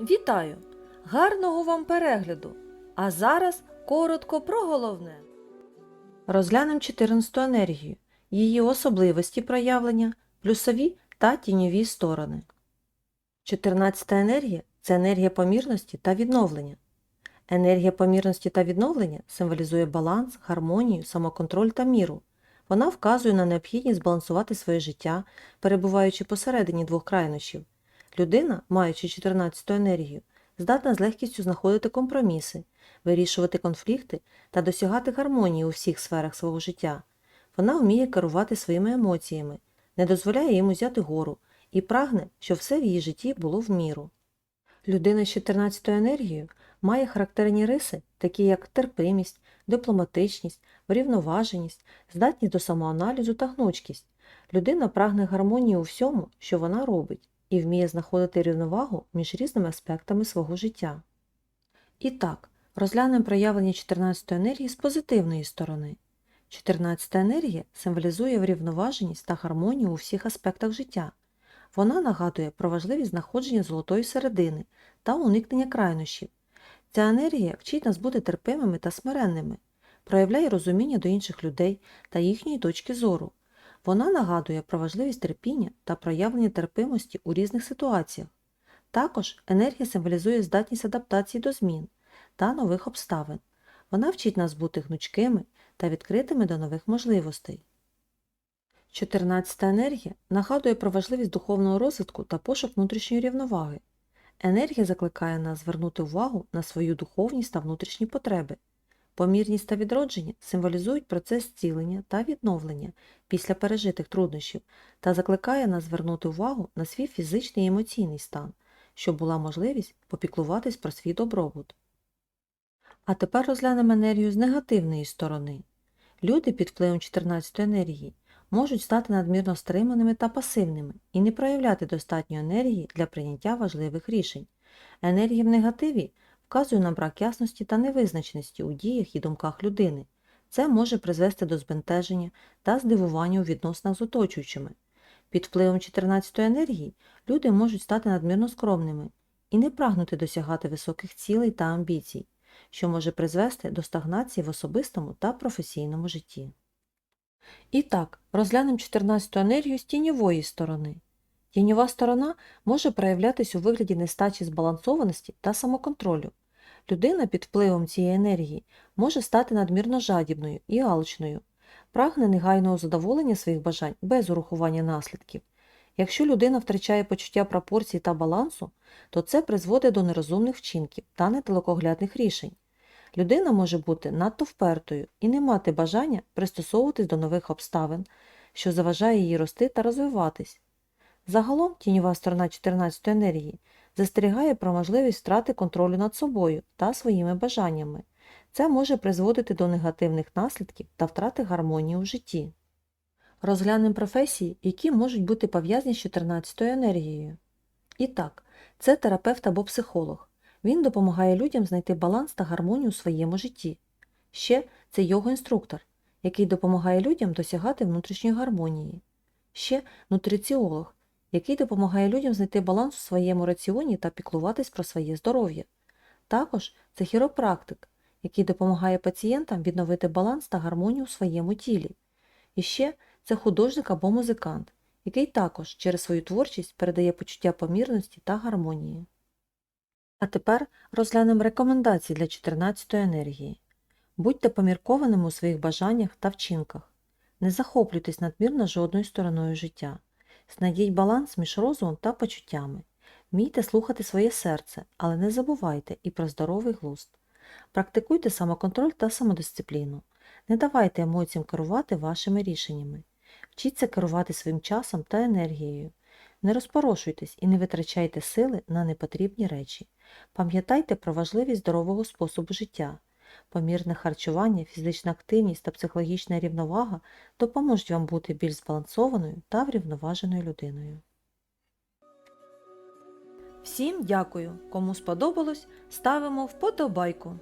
Вітаю! Гарного вам перегляду! А зараз коротко про головне. Розглянемо 14 енергію, її особливості проявлення, плюсові та тіньові сторони. 14 енергія це енергія помірності та відновлення. Енергія помірності та відновлення символізує баланс, гармонію, самоконтроль та міру. Вона вказує на необхідність збалансувати своє життя, перебуваючи посередині двох крайнощів. Людина, маючи 14 енергію, здатна з легкістю знаходити компроміси, вирішувати конфлікти та досягати гармонії у всіх сферах свого життя. Вона вміє керувати своїми емоціями, не дозволяє їм узяти гору і прагне, щоб все в її житті було в міру. Людина з 14-ю енергією має характерні риси, такі як терпимість, дипломатичність, врівноваженість, здатність до самоаналізу та гнучкість. Людина прагне гармонії у всьому, що вона робить, і вміє знаходити рівновагу між різними аспектами свого життя. І так, розглянемо проявлення 14 енергії з позитивної сторони. 14 енергія символізує врівноваженість та гармонію у всіх аспектах життя. Вона нагадує про важливість знаходження золотої середини та уникнення крайнощів. Ця енергія вчить нас бути терпимими та смиренними, проявляє розуміння до інших людей та їхньої точки зору. Вона нагадує про важливість терпіння та проявлення терпимості у різних ситуаціях. Також енергія символізує здатність адаптації до змін та нових обставин. Вона вчить нас бути гнучкими та відкритими до нових можливостей. 14 енергія нагадує про важливість духовного розвитку та пошук внутрішньої рівноваги. Енергія закликає нас звернути увагу на свою духовність та внутрішні потреби. Помірність та відродження символізують процес зцілення та відновлення після пережитих труднощів та закликає нас звернути увагу на свій фізичний і емоційний стан, щоб була можливість попіклуватись про свій добробут. А тепер розглянемо енергію з негативної сторони. Люди під впливом 14 енергії можуть стати надмірно стриманими та пасивними і не проявляти достатньо енергії для прийняття важливих рішень. Енергія в негативі вказує на брак ясності та невизначеності у діях і думках людини. Це може призвести до збентеження та здивування у відносинах з оточуючими. Під впливом 14 енергії люди можуть стати надмірно скромними і не прагнути досягати високих цілей та амбіцій, що може призвести до стагнації в особистому та професійному житті. І так, розглянемо 14 енергію з тіньової сторони. Тіньова сторона може проявлятися у вигляді нестачі збалансованості та самоконтролю. Людина під впливом цієї енергії може стати надмірно жадібною і алчною, прагне негайного задоволення своїх бажань без урахування наслідків. Якщо людина втрачає почуття пропорцій та балансу, то це призводить до нерозумних вчинків та недалекоглядних рішень. Людина може бути надто впертою і не мати бажання пристосовуватись до нових обставин, що заважає їй рости та розвиватись. Загалом тіньова сторона 14 енергії застерігає про можливість втрати контролю над собою та своїми бажаннями. Це може призводити до негативних наслідків та втрати гармонії у житті. Розглянемо професії, які можуть бути пов'язані з 14 енергією. І так, це терапевт або психолог. Він допомагає людям знайти баланс та гармонію у своєму житті. Ще це його-інструктор, який допомагає людям досягати внутрішньої гармонії. Ще нутриціолог, який допомагає людям знайти баланс у своєму раціоні та піклуватись про своє здоров'я. Також це хіропрактик, який допомагає пацієнтам відновити баланс та гармонію у своєму тілі. І ще це художник або музикант, який також через свою творчість передає почуття помірності та гармонії. А тепер розглянемо рекомендації для 14 енергії. Будьте поміркованими у своїх бажаннях та вчинках. Не захоплюйтесь надмірно жодною стороною життя. Знайдіть баланс між розумом та почуттями. Вмійте слухати своє серце, але не забувайте і про здоровий глузд. Практикуйте самоконтроль та самодисципліну. Не давайте емоціям керувати вашими рішеннями. Вчіться керувати своїм часом та енергією. Не розпорошуйтесь і не витрачайте сили на непотрібні речі. Пам'ятайте про важливість здорового способу життя. Помірне харчування, фізична активність та психологічна рівновага допоможуть вам бути більш збалансованою та врівноваженою людиною. Всім дякую! Кому сподобалось, ставимо вподобайку.